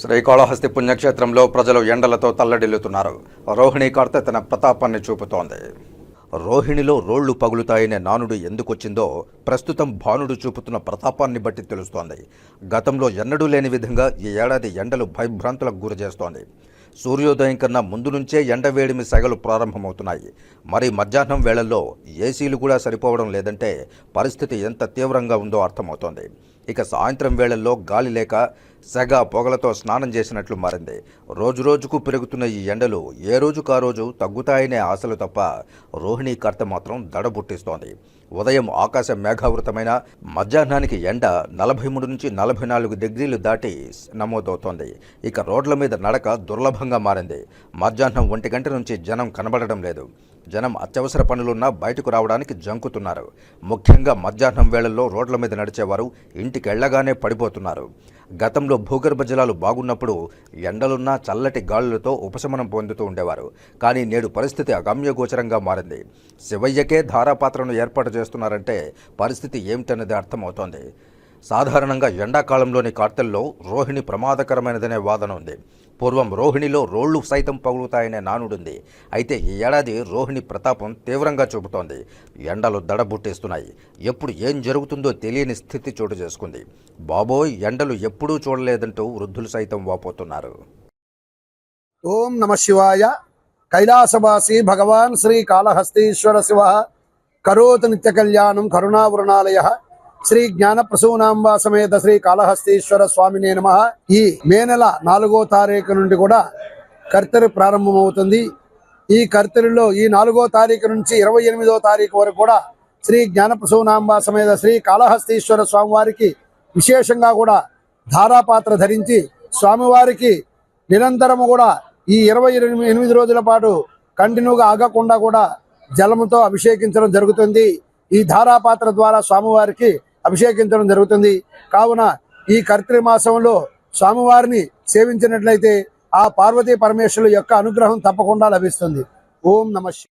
శ్రీకాళహస్తి పుణ్యక్షేత్రంలో ప్రజలు ఎండలతో తల్లడిల్లుతున్నారు. రోహిణి కార్తె తన ప్రతాపాన్ని చూపుతోంది. రోహిణిలో రోళ్ళు పగులుతాయనే నానుడు ఎందుకొచ్చిందో ప్రస్తుతం భానుడు చూపుతున్న ప్రతాపాన్ని బట్టి తెలుస్తోంది. గతంలో ఎన్నడూ లేని విధంగా ఈ ఏడాది ఎండలు భయభ్రాంతులకు గురి చేస్తోంది సూర్యోదయం కన్నా ముందు నుంచే ఎండ వేడిమి సెగలు ప్రారంభమవుతున్నాయి. మరి మధ్యాహ్నం వేళల్లో ఏసీలు కూడా సరిపోవడం లేదంటే పరిస్థితి ఎంత తీవ్రంగా ఉందో అర్థమవుతోంది. ఇక సాయంత్రం వేళల్లో గాలి లేక సెగ పొగలతో స్నానం చేసినట్లు మారింది. రోజు రోజుకు పెరుగుతున్న ఈ ఎండలు ఏ రోజుకు ఆ రోజు తగ్గుతాయనే ఆశలు తప్ప రోహిణీ కర్త మాత్రం దడబుట్టిస్తోంది. ఉదయం ఆకాశం మేఘావృతమైన మధ్యాహ్నానికి ఎండ నలభై మూడు నుంచి నలభై నాలుగు డిగ్రీలు దాటి నమోదవుతోంది. ఇక రోడ్ల మీద నడక దుర్లభంగా మారింది. మధ్యాహ్నం ఒంటి గంట నుంచి జనం కనబడడం లేదు. జనం అత్యవసర పనులున్నా బయటకు రావడానికి జంకుతున్నారు. ముఖ్యంగా మధ్యాహ్నం వేళల్లో రోడ్ల మీద నడిచేవారు ఇంటికి వెళ్ళగానే పడిపోతున్నారు. గతంలో భూగర్భ జలాలు బాగున్నప్పుడు ఎండలున్నా చల్లటి గాలులతో ఉపశమనం పొందుతూ ఉండేవారు. కానీ నేడు పరిస్థితి అగమ్యగోచరంగా మారింది. శివయ్యకే ధారాపాత్రను ఏర్పాటు చేస్తున్నారంటే పరిస్థితి ఏమిటన్నది అర్థమవుతోంది. సాధారణంగా ఎండాకాలంలోని కార్తెల్లో రోహిణి ప్రమాదకరమైనదనే వాదన ఉంది పూర్వం రోహిణిలో రోళ్ళు సైతం పగులుతాయనే నానుడుంది. అయితే ఈ ఏడాది రోహిణి ప్రతాపం తీవ్రంగా చూపుతోంది. ఎండలు దడబుట్టేస్తున్నాయి. ఎప్పుడు ఏం జరుగుతుందో తెలియని స్థితి చోటు చేసుకుంది. బాబోయ్ ఎండలు ఎప్పుడూ చూడలేదంటూ వృద్ధులు సైతం వాపోతున్నారు. ఓం నమ శివాయ. కైలాసవాసి భగవాన్ శ్రీ కాళహస్తీశ్వర శివ. కరోత్ నిత్య కళ్యాణం కరుణావృణాలయ శ్రీ జ్ఞాన ప్రసూనాంబ సమేత శ్రీ కాళహస్తీశ్వర స్వామినే నమ. ఈ మే నెల నాలుగో తారీఖు నుండి కూడా కర్తరి ప్రారంభమవుతుంది. ఈ కర్తరిలో ఈ నాలుగో తారీఖు నుంచి ఇరవై ఎనిమిదో తారీఖు వరకు కూడా శ్రీ జ్ఞాన ప్రసూనాంబ సమేత శ్రీ కాళహస్తీశ్వర స్వామివారికి విశేషంగా కూడా ధారాపాత్ర ధరించి స్వామివారికి నిరంతరము కూడా ఈ ఇరవై ఎనిమిది ఎనిమిది రోజుల పాటు కంటిన్యూగా ఆగకుండా కూడా జలముతో అభిషేకించడం జరుగుతుంది. ఈ ధారాపాత్ర ద్వారా స్వామివారికి అభిషేకించడం జరుగుతుంది. కావున ఈ కర్తృ మాసంలో స్వామివారిని సేవించినట్లయితే ఆ పార్వతీ పరమేశ్వరుల యొక్క అనుగ్రహం తప్పకుండా లభిస్తుంది. ఓం నమ